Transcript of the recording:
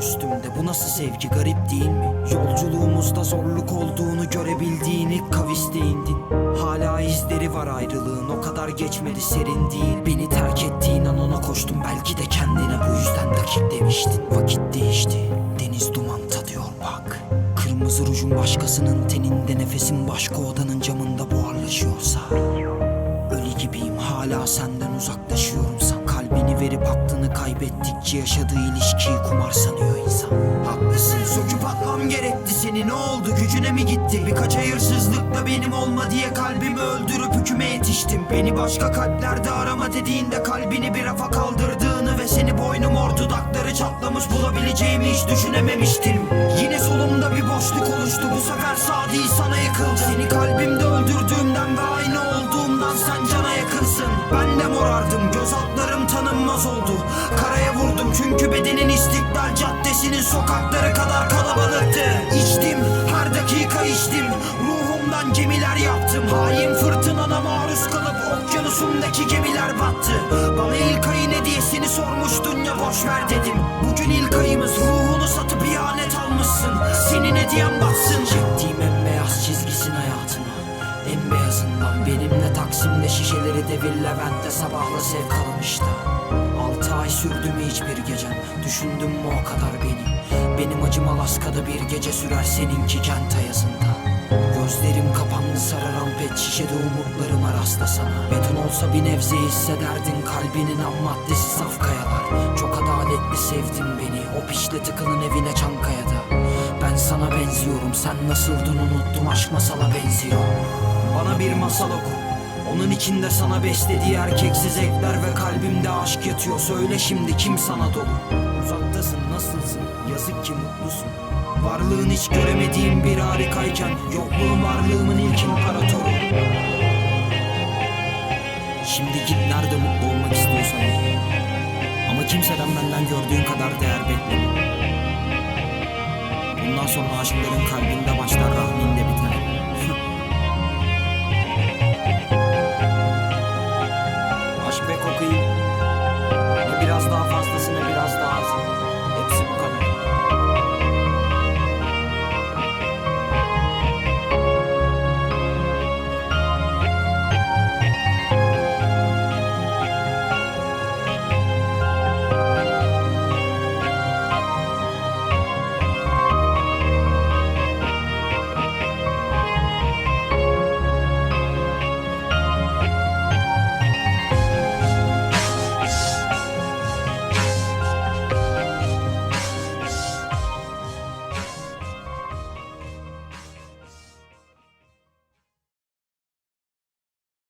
üstümde. Bu nasıl sevgi? Garip değil mi? Yolculuğumuzda zorluk olduğunu görebildiğin ilk kaviste indin. Hala izleri var ayrılığın. O kadar geçmedi serin değil. Beni terk ettiğin an ona koştum. Belki de kendine bu yüzden dakik demiştin. Vakit değişti. Deniz duman tadıyor bak. Kırmızı rujun başkasının teninde nefesim başka odanın camında buharlaşıyorsa. Ölü gibiyim. Hala senden uzaklaşıyorum verip aklını kaybettikçe yaşadığı ilişkiyi kumar sanıyor insan. Haklısın söküp atmam gerekti seni ne oldu gücüne mi gitti? Birkaç hayırsızlıkla benim olma diye kalbimi öldürüp hüküme yetiştim. Beni başka kalplerde arama dediğinde kalbini bir rafa kaldırdığını Ve seni boynum or dudakları çatlamış bulabileceğimi hiç düşünememiştim. Yine solumda bir boşluk oluştu. Bu sefer sağ değil sana yıkıldı. Seni kalbimde öldürdüğümden ve aynı olduğumdan sen cana yakınsın. Ben de morardım. Göz altlarım tanınmaz oldu. Karaya vurdum çünkü bedenin istiklal caddesinin sokakları kadar kalabalıktı. İçtim her dakika içtim. Ruhumdan gemiler yaptım Hain fırtınana maruz kalıp okyanusumdaki gemiler battı. Bana ilk ayın hediyesini sormuştun ya boş ver dedim. Bugün ilk ayımız. Ruhunu satıp ihanet almışsın. Senin hediyen batsın Şişeleri devir Levent'te sabahla sevk almıştı Altı ay sürdü mü hiçbir gecen Düşündün mü o kadar beni Benim acım Alaska'da bir gece sürer seninki kent ayazında. Gözlerim kapandı sararan pet şişede umutlarıma rastlasana Beton olsa bir nebze hissederdin kalbinin ham maddesi saf kayalar. Çok adaletli sevdin beni o pişle tıkının evine Çankaya'da. Ben sana benziyorum sen nasıldın unuttum aşk masala benziyor. Bana bir masal oku onun içinde sana beslediği erkeksiz zevkler ve kalbimde aşk yatıyor. Söyle şimdi kim sana dolu? Uzaktasın nasılsın? Yazık ki mutlusun. Varlığın hiç göremediğim bir harikayken Yokluğun varlığımın ilk imparatoru. Şimdi git nerede mutlu olmak istiyorsan. Ama kimseden benden gördüğün kadar değer bekleme. Bundan sonra aşkların kalbinde başlar rahminde